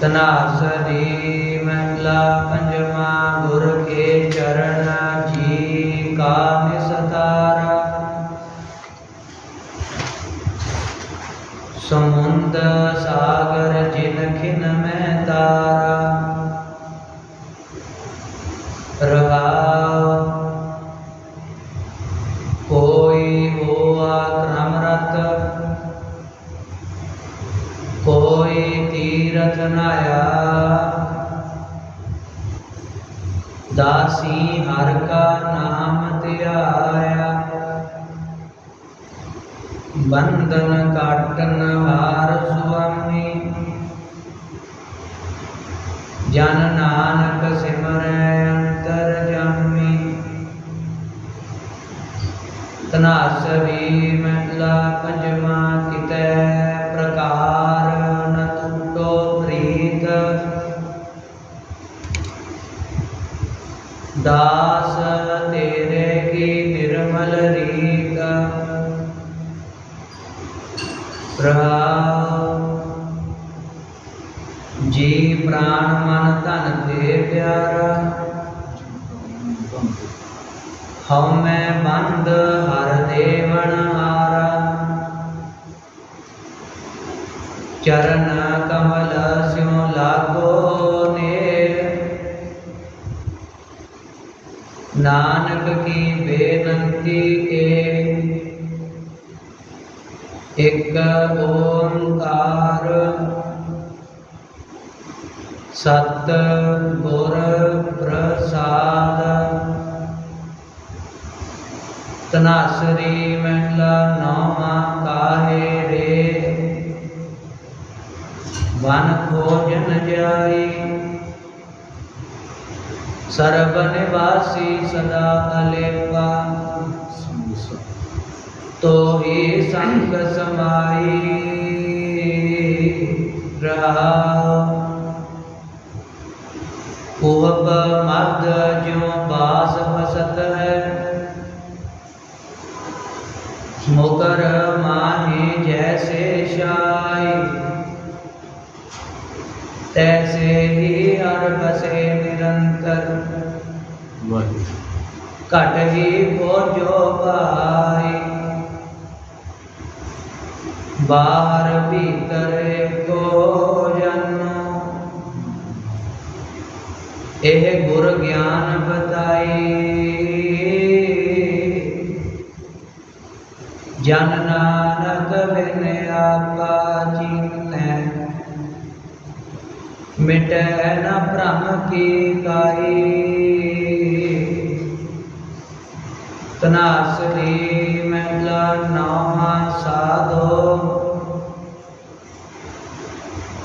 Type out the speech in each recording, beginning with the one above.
ਤਨਾਸਰੀ ਮਹਿਲਾ ਪੰਜਵਾ ਗੁਰ ਕੇ ਚਰਨ ਜੀ ਕਾ ਨਿਸਤਾਰਾ ਸਮੁੰਦ ਸਾਗਰ ਜਿਨ ਖਿਨ ਮੈਂ ਤਾਰਾ ਕੋਈ ਤੀਰਥ ਦਾਸੀ ਹਰ ਕਾ ਨਾਮ ਧਿਆਇਆ ਬੰਧਨ ਕਾਟਨ ਹਾਰ ਸੁਆਮੀ। ਜਨ ਨਾਨਕ ਸਿਮਰੈ ਅੰਤਰ ਜਾਮੀ। ਤਨਾਸਰੀ ਮਹਿਲਾ ਪੰਜਵਾ ਕਿਤੈ। दास तेरे की निर्मल रीत। जी प्राण मन धन ते प्यारा। हमें बंद हर देवन हारा। चरण कमल स्यों लागो। नानक की बेनती के एक ओंकार सत गुर प्रसाद। तनासरी मंडला नौमा काहे रे? वन खोजन जाई सर्वनिवासी सदा अलेपा तो ही संग समाई रहा। पूहब मद ज्यो बास बसत है, मुकर तैसे ही और बसे निरंतर। कट ही को जो भाई बाहर भीतर को जन्म यह गुर ज्ञान बताई। जन नानक बिन आपा। ਮਿਟੈ ਨ ਭ੍ਰਮ ਕੀ ਕਾਈ ਤਨਾਸਰੀ ਮਹਿਲਾ ਨੌਵਾਂ ਸਾਧੋ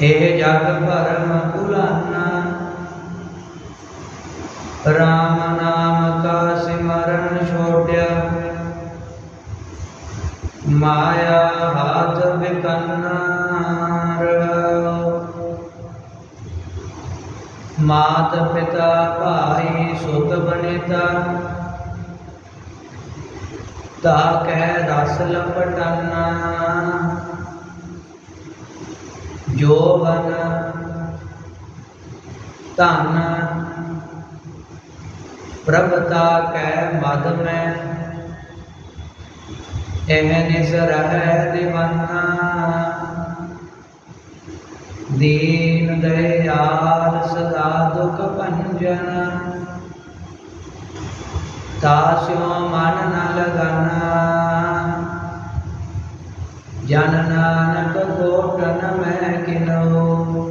ਇਹ ਜਗ ਭਰਮ ਭੁਲਾਨਾ ਰਾਮ ਨਾਮ ਕਾ ਸਿਮਰਨ ਛੋਟਿਆ ਮਾਇਆ ਹਾਥ ਬਿਕੰਨਾ ਮਾਤ ਪਿਤਾ ਭਾਈ ਸੁਤ ਬਨੇਤਾ। ਤਾ ਕਹਿ ਰਸ ਲਪਟਨਾ। ਜੋ ਬਨ ਧਨ ਪ੍ਰਭਤਾ ਕੈ ਮਦ ਮੈਂ। ਇਹ ਨਿਸ ਰਹਿ ਦਿਵਾਨਾ। ਦੀਨ ਦਇਆਲ ਸਦਾ ਦੁਖ ਭੰਜਨ। ਤਾਸਿਓ ਮਨ ਨ ਲਗਾਨਾ ਜਨ ਨਾਨਕ ਕੋਟਨ ਮੈਂ ਕਿਨੋ।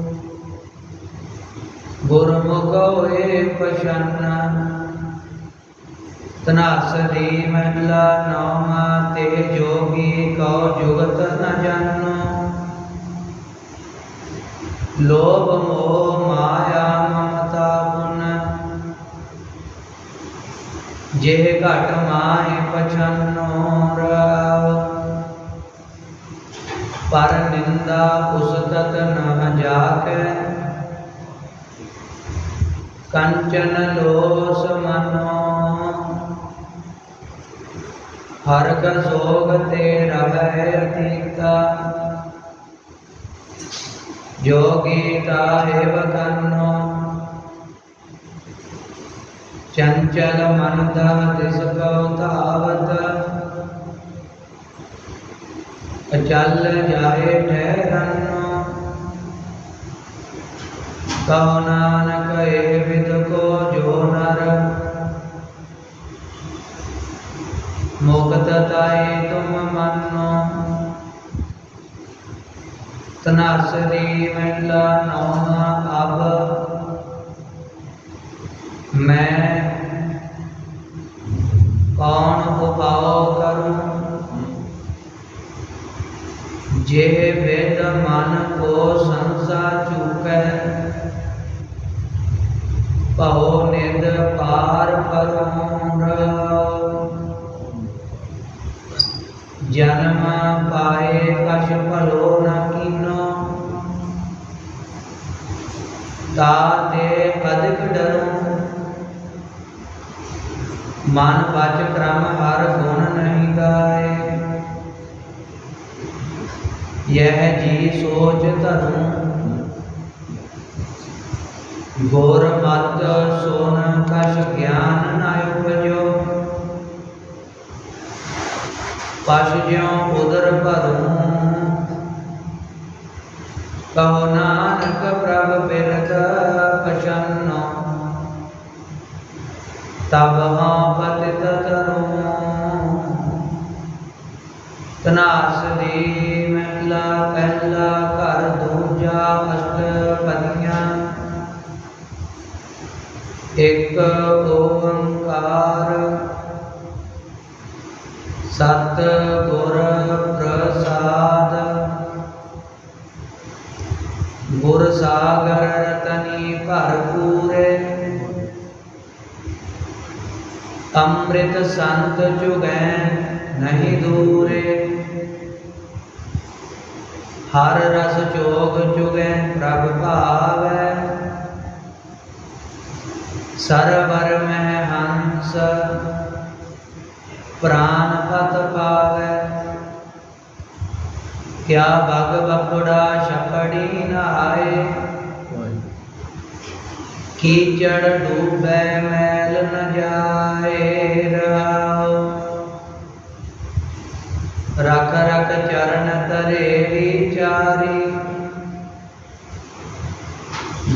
ਗੁਰਮੁਖ ਹੋਏ ਪਛਾਨਾ। ਤਨਾਸਰੀ ਮਹਿਲਾ ਨੌਮਾ ਤੇ ਜੋਗੀ ਕਉ ਜੁਗਤ ਨ ਜਾਣੋ ਲੋਭ ਮੋਹ ਮਾਇਆ ਮਮਤਾ ਪੁਨ। ਜੇ ਘਟ ਮਾਹਿ ਪਛਾਨੋ ਰਾਵ, ਪਰ ਨਿੰਦਾ ਉਸਤਤ ਨ ਜਾਕੈ ਕੰਚਨ ਲੋਸ ਮਨੋ ਹਰ ਕਾ ਸੋਗ ਤੇ ਰਹੈ ਅਤੀਤਾ जोगी ताहेव कन्नो चंचल मन तह तिसको तावत अचल जाए ठहरन्नो कहो नानक ए विद को जो नर मुक्त ताए तुम मनो तनासरी महिला अब मैं कौन उपाव करूँ? जे ताते अधिक डरो मन वच क्रम हर गुण नहीं गाए यह जी सोच धरूं गोर मत सोन कश ज्ञान न उपजो पश ज्यों उदर भरूं ਕਹੋ ਨਾਨਕ ਪ੍ਰਭ ਬਿਰਤ ਪਛੰਨੋ ਤਬ ਹਾਂ ਪਤਿਤ ਤਰੋ ਤਨਾਸ ਦੀ ਮਹਿਲਾ ਪਹਿਲਾ ਘਰ ਦੂਜਾ ਅਸ਼ਟ ਪਦੀਆਂ। ਇੱਕ ਓੰਕਾਰ। ਸਤ ਗੁਰ ਪ੍ਰਸਾਦ। सागर रतनी भरपूर। अमृत संत जुगै नहीं दूरे। हर रस चोग जुगै प्रभ भाव। सरवर में हंस प्राण पत पा क्या बाग बकुड़ा छपड़ी नहाए। कीचड़ डूबे मैल न जाए रख रख चरण तरे विचारी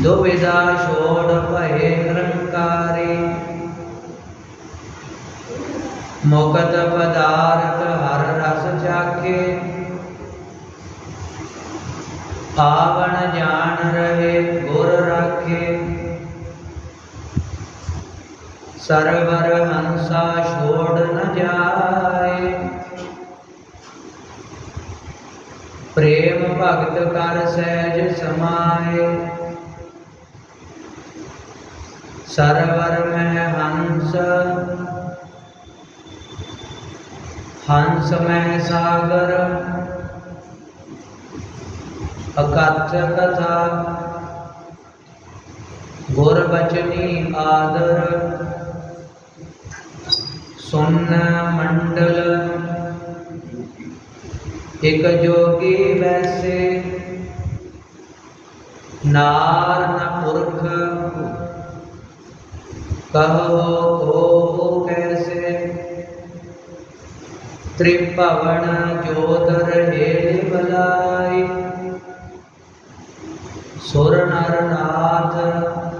दुविधा छोड़ भय निरंकारी मुख सर्वर हंसा छोड़ न जाए। प्रेम भक्त कर सहज समाए। सर्वर में हंस हंस में सागर। अकथ्य कथा, गुरबचनी आदर। मंडल एक जोगी वैसे, नार न पुरख। कहो हो कैसे? त्रिपवन ज्योतर हेल बलाई। सुर नर नाथ,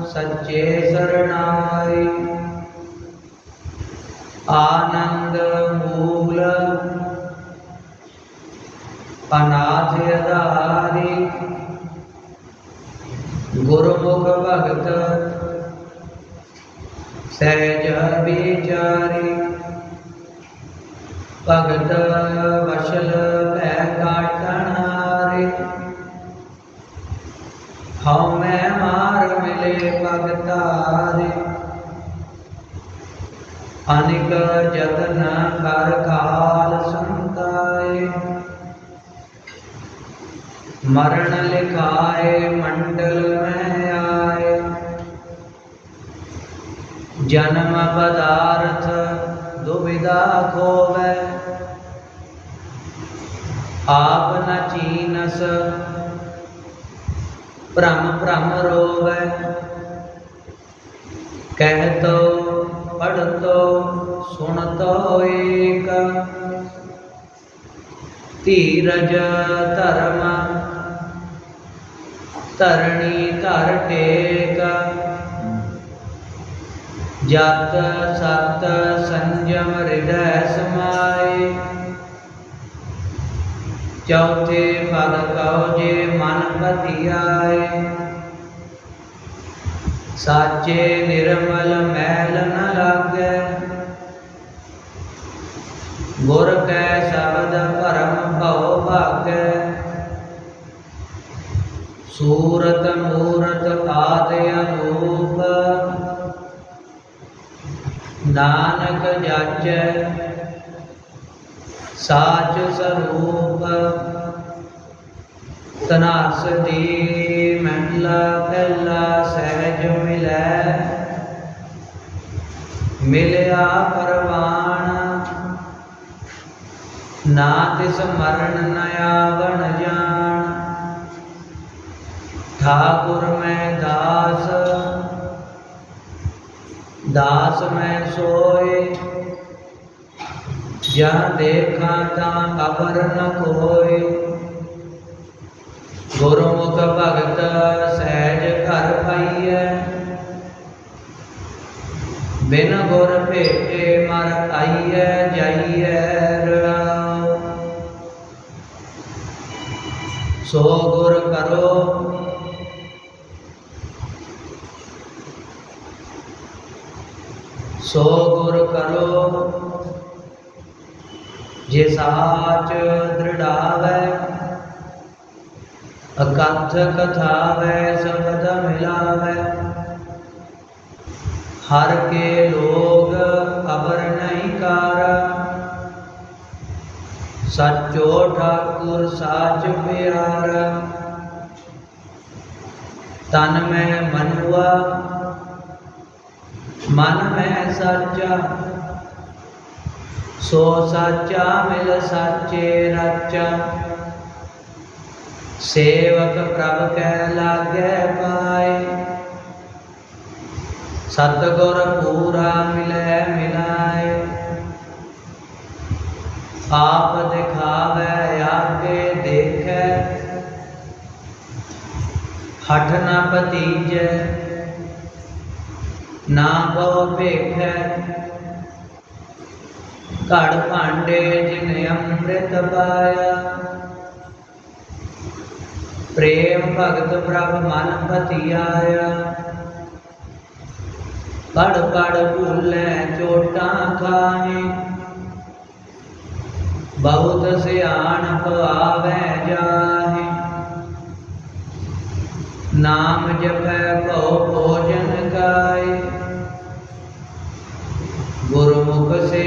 सच्चे शरणाई। आनंद मूल अनाथारी गुरुमुख भक्त सहज विचारी भगत वशल मार मिले भगतारी। अनिक जतन कर काल संताय मरण लिखाए, मंडल में आए। जन्म पदार्थ दुविधा खोवे। आप न चीनस भ्रम भ्रम रोवे। कह तो ਭ੍ਰਮ ਰੋਵੈ ਏਕ। ਧੀਰਜ ਧਰਮ, ਧਰਣੀ ਧਰ ਟੇਕ। ਜਤ ਸਤ ਸੰਜਮ ਹਿਰਦੈ ਸਮਾਏ। ਚੌਥੇ ਪਦ ਕਉ ਜੇ ਮਨ ਪਤਿਆਏ ਸਾਚੇ ਨਿਰਮਲ ਮੈਲ ਨ ਲਾਗੈ ਗੁਰ ਕੈ ਸ਼ਬਦ ਭਰਮ ਭਉ ਭਾਗੈ ਸੂਰਤ ਮੂਰਤ ਆਦਿ ਅਨੂਪ ਨਾਨਕ ਜਾਚੈ ਸਾਚ ਸਰੂਪ ਤਨਾਸ ਦੀ ਮਹਿਲਾ ਪਹਿਲਾ ਸਹਿਜ ਮਿਲੈ। ਮਿਲਿਆ ਪਰਵਾਣ, ਨਾ ਤਿਸ ਮਰਨ ਨ ਆਵਣ ਜਾਣ। ਠਾਕੁਰ ਮੈਂ ਦਾਸ ਦਾਸ ਮੈਂ ਸੋਏ। ਜਾਂ ਦੇਖਾਂ ਤਾਂ ਅਬਰ ਨ ਕੋਈ ਗੁਰਮੁਖ ਭਗਤ ਸਹਿਜ ਘਰ ਪਾਈਐ। ਬਿਨ ਗੁਰ ਭੇਟੇ ਮਰ ਆਈਐ, ਜਾਈਐ ਰਹਾਉ ਸੋ ਗੁਰ ਕਰੋ। ਸੋ ਗੁਰ ਕਰੋ। जे साच दृढ़ावै, अकथ कथावै, शब्द मिलावै। हर के लोग अबर नहीं कार। सचो ठाकुर साच प्यार। तन में मनुआ मन में सचा सो सच्चा मिल सच्चे रचा। सेवक प्रभ कै लागे पाए। सतगुर पूरा मिले मिलाए। आप दिखावे, आगे देखे। हठ न भतीज, ना बहु भेख। काड़ पांडे जी अमृत पाया प्रेम भगत प्रभ मन पतियाया पड़ पड़ भूल चोटा खाए। बहुत सियाण पवावै जाए। नाम जपै कहो भोजन गाय गुरुमुख से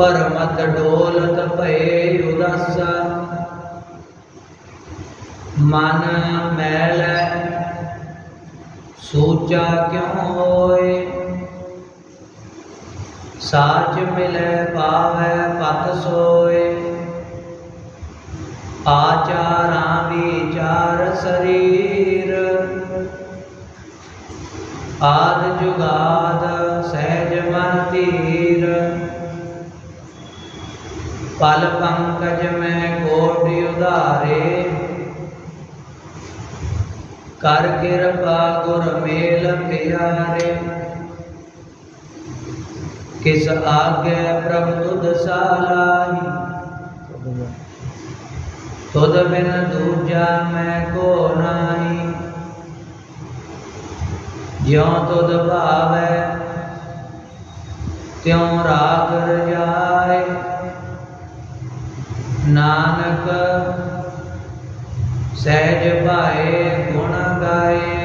ਪਰਮਤ ਡੋਲਤ ਭਏ ਉਦਾਸਾ। ਮਨ ਮੈਲ ਸੋਚਾ ਕਿਉ ਹੋਏ? ਸਾਚ ਮਿਲੈ ਪਾਵੈ ਪਤ ਸੋਏ। ਆਚਾਰਾਂ ਵਿਚਾਰ ਸਰੀਰ। ਆਦ ਜੁਗਾਦ ਸਹਿਜ ਮਨ ਧੀਰ। पल पंकज में कोटि उधारे। कर कृपा गुर मेल प्यारे। किस आगे प्रभु तुद सालाई। तुद बिन दूजा मैं को नाही। ज्यो तुद भावे त्यों राग रजाए। ਨਾਨਕ ਸਹਿਜ ਭਾਏ ਗੁਣ ਗਾਏ।